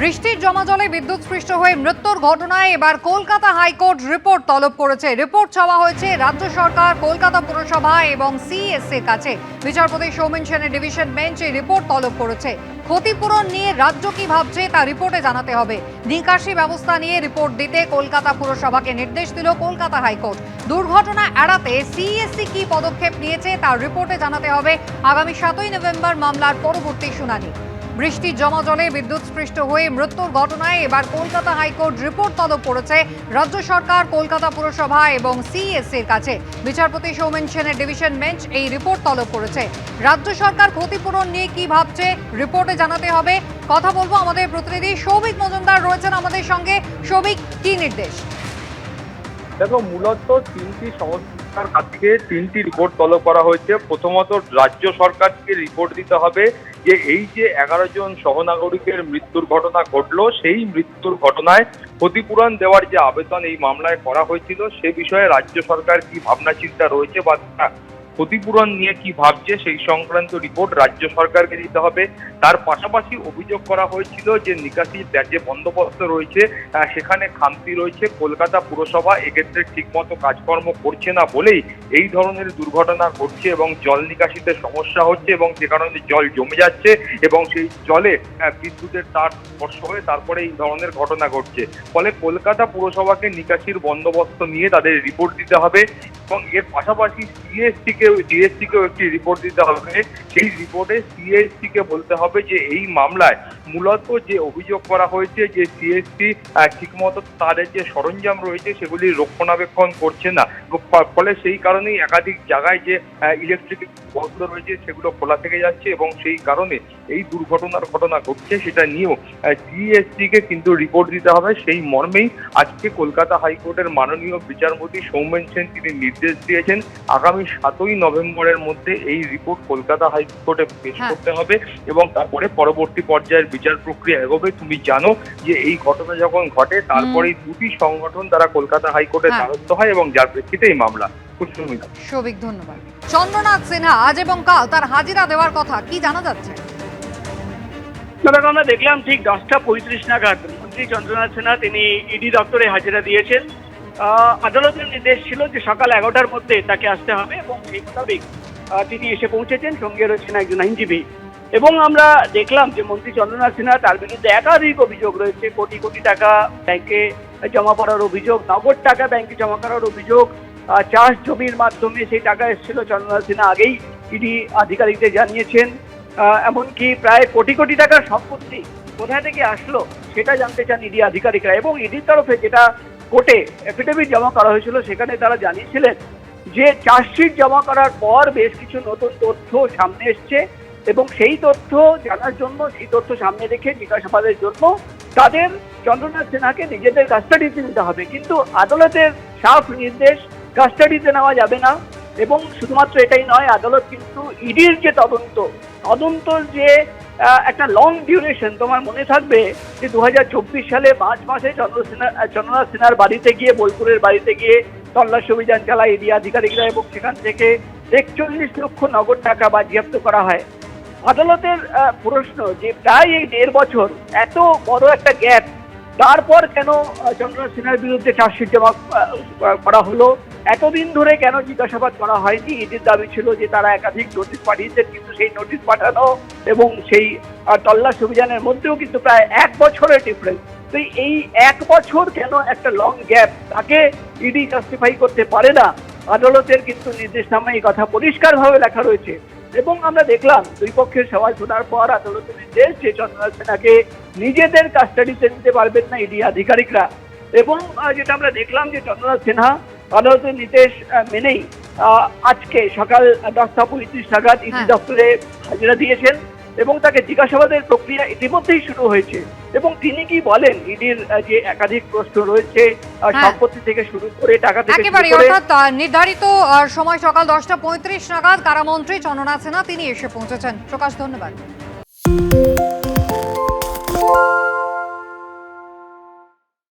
বৃষ্টির জমাজলে বিদ্যুৎ স্পৃষ্ট হয়ে মৃত্যুর ঘটনায় এবার কলকাতা হাইকোর্ট রিপোর্ট তলব করেছে। রিপোর্ট চাওয়া হয়েছে রাজ্য সরকার, কলকাতা পুরসভা এবং সিএসসির কাছে। বিচারপতি সৌমেন সেনের ডিভিশন বেঞ্চ এই রিপোর্ট তলব করেছে। ক্ষতিপূরণ নিয়ে রাজ্য কি ভাবছে তা রিপোর্টে জানাতে হবে। নিকাশি ব্যবস্থা নিয়ে রিপোর্ট দিতে কলকাতা পুরসভাকে নির্দেশ দিল কলকাতা হাইকোর্ট। দুর্ঘটনা এড়াতে সিএসসি কি পদক্ষেপ নিয়েছে তার রিপোর্টে জানাতে হবে। আগামী সাতই নভেম্বর মামলার পরবর্তী শুনানি। বৃষ্টির জমা জলে বিদ্যুৎ স্পৃষ্ট হয়ে মৃত্যুর ঘটনায় এবার কলকাতা হাইকোর্ট রিপোর্ট তলব করেছে রাজ্য সরকার, কলকাতা পুরসভা এবং সিএসসির কাছে। বিচারপতি সৌমেন সেনের ডিভিশন বেঞ্চ এই রিপোর্ট তলব করেছে। রাজ্য সরকার ক্ষতিপূরণ নিয়ে কি ভাবছে রিপোর্টে জানাতে হবে। কথা বলব আমাদের প্রতিনিধি সৌভিক মজুমদার রয়েছেন আমাদের সঙ্গে। সৌভিক, কি নির্দেশ? দেখো, মূলত তিনটি সংস্থার আজকে তিনটি রিপোর্ট তলব করা হয়েছে। প্রথমত, রাজ্য সরকারকে রিপোর্ট দিতে হবে যে, এই যে এগারো জন সহনাগরিকের মৃত্যুর ঘটনা ঘটলো, সেই মৃত্যুর ঘটনায় ক্ষতিপূরণ দেওয়ার যে আবেদন এই মামলায় করা হয়েছিল, সে বিষয়ে রাজ্য সরকার কি ভাবনা চিন্তা রয়েছে বা ক্ষতিপূরণ নিয়ে কি ভাবছে সেই সংক্রান্ত রিপোর্ট রাজ্য সরকারকে দিতে হবে। তার পাশাপাশি অভিযোগ করা হয়েছিল যে নিকাশি যে বন্দোবস্ত রয়েছে সেখানে খামতি রয়েছে, কলকাতা পুরসভা এক্ষেত্রে ঠিকমতো কাজকর্ম করছে না বলেই এই ধরনের দুর্ঘটনা ঘটছে এবং জল নিকাশিতে সমস্যা হচ্ছে এবং যে কারণে জল জমে যাচ্ছে এবং সেই জলে বিদ্যুতের তার স্পর্শ হয়ে তারপরে এই ধরনের ঘটনা ঘটছে। ফলে কলকাতা পুরসভাকে নিকাশির বন্দোবস্ত নিয়ে তাদের রিপোর্ট দিতে হবে এবং এর পাশাপাশি সিএসসি কে সিএসসি কেও একটি রিপোর্ট দিতে হবে। সেই রিপোর্টে সিএসসি কে বলতে হবে যে, এই মামলায় মূলত যে অভিযোগ করা হয়েছে যে সিএসসি ঠিকমতো তাদের যে সরঞ্জাম রয়েছে, সেগুলি রক্ষণাবেক্ষণ করছে না। ফলে সেই কারণেই একাধিক জায়গায় যে ইলেকট্রিক বলগুলো রয়েছে, সেগুলো খোলা থেকে যাচ্ছে এবং সেই কারণে এই দুর্ঘটনার ঘটনা ঘটছে, সেটা নিয়েও সিএসসি কে কিন্তু রিপোর্ট দিতে হবে। সেই মর্মেই আজকে কলকাতা হাইকোর্টের মাননীয় বিচারপতি সৌমেন সেন তিনি নির্দেশ দিয়েছেন, আগামী সাতই নভেম্বরের মধ্যে এই রিপোর্ট কলকাতা হাইকোর্টে পেশ হ্যাঁ। করতে হবে এবং তারপরে পরবর্তী পর্যায়ের বিচার প্রক্রিয়া এগোবে। তুমি জানো যে এই ঘটনা যখন ঘটে তারপরেই দুটি সংগঠন তারা কলকাতা হাইকোর্টে হ্যাঁ। দ্বারস্থ হয় এবং যার প্রেক্ষিতে এই মামলা সৌভিক ধন্যবাদ। চন্দ্রনাথ সিনহা আজ এবং কাল তার হাজিরা দেওয়ার কথা কি জানা যাচ্ছে? আমরা দেখলাম ঠিক দশটা পঁয়ত্রিশ নাগাদ। মন্ত্রী চন্দ্রনাথ সিনহা তিনি ইডি দপ্তরে হাজিরা দিয়েছেন। আদালতের নির্দেশ ছিল যে সকাল এগারোটার মধ্যে তাকে আসতে হবে এবং সেই মোতাবেক তিনি এসে পৌঁছেছেন। সঙ্গে রয়েছেন একজন আইনজীবী। এবং আমরা দেখলাম যে মন্ত্রী চন্দ্রনাথ সিনহা তার বিরুদ্ধে একাধিক অভিযোগ রয়েছে। কোটি কোটি টাকা ব্যাংকে জমা করার অভিযোগ, নগদ টাকা ব্যাংকে জমা করার অভিযোগ চাষ জমির মাধ্যমে সেই টাকা এসেছিল চন্দ্রনাথ সিনহা আগেই ইডি আধিকারিকদের জানিয়েছেন। এমনকি প্রায় কোটি কোটি টাকার সম্পত্তি কোথা থেকে আসলো সেটা জানতে চান ইডি আধিকারিকরা। এবং ইডির তরফে যেটা কোর্টে এফিডেভিট জমা করা হয়েছিল, সেখানে তারা জানিয়েছিলেন যে চার্জশিট জমা করার পর বেশ কিছু নতুন তথ্য সামনে এসছে এবং সেই তথ্য জানার জন্য, সেই তথ্য সামনে রেখে জিজ্ঞাসাবাদের জন্য তাদের চন্দ্রনাথ সিনহাকে নিজেদের কাস্টাডিতে নিতে হবে। কিন্তু আদালতের সাফ নির্দেশ কাস্টাডিতে নেওয়া যাবে না এবং শুধুমাত্র এটাই নয়, আদালত কিন্তু ইডির যে তদন্ত, তদন্তর যে একটা লং ডিউরেশন তোমার মনে থাকবে যে দু হাজার চব্বিশ সালে মার্চ মাসে চন্দ্র সিনহা চন্দ্রনাথ সিনহার বাড়িতে গিয়ে, বোলপুরের বাড়িতে গিয়ে তল্লাশি অভিযান চালায় ইডি আধিকারিকরা এবং সেখান থেকে একচল্লিশ লক্ষ নগদ টাকা বাজেয়াপ্ত করা হয়। আদালতের প্রশ্ন যে প্রায় এই দেড় বছর এত বড় একটা গ্যাপ তারপর কেন চন্দ্রনাথ সিনহার বিরুদ্ধে চার্জশিট জমা করা হলো? এতদিন ধরে কেন জিজ্ঞাসাবাদ করা হয়নি? ইডির দাবি ছিল যে তারা একাধিক নোটিশ পাঠিয়েছেন, কিন্তু সেই নোটিশ পাঠানো এবং সেই তল্লাশি অভিযানের মধ্যেও কিন্তু প্রায় এক বছরের ডিফারেন্স তো এই এক বছর কেন একটা লং গ্যাপ তাকে ইডি জাস্টিফাই করতে পারে না। আদালতের কিন্তু নির্দেশনামা এই কথা পরিষ্কারভাবে লেখা রয়েছে। এবং আমরা দেখলাম, দুই পক্ষের সবাই শোনার পর আদালতের নির্দেশ যে চন্দ্রনাথ সেনাকে নিজেদের কাস্টাডিতে নিতে পারবেন না ইডি আধিকারিকরা। এবং যেটা আমরা দেখলাম যে চন্দ্রনাথ সিনহা আদালতের নির্দেশ মেনেই আজকে সকাল দশটা পঁয়ত্রিশ নাগাদ ইডি হ্যাঁ। দপ্তরে হাজিরা দিয়েছেন এবং তাকে জিজ্ঞাসাবাদের প্রক্রিয়া ইতিমধ্যেই শুরু হয়েছে এবং তিনি কি বলেন ইডির যে একাধিক প্রশ্ন রয়েছে হ্যাঁ। সম্পত্তি থেকে শুরু করে টাকা থেকে একেবারে অর্থাৎ নির্ধারিত সময় সকাল দশটা পঁয়ত্রিশ নাগাদ কারামন্ত্রী চন্দ্রনাথ সিনহা তিনি এসে পৌঁছেছেন প্রকাশ ধন্যবাদ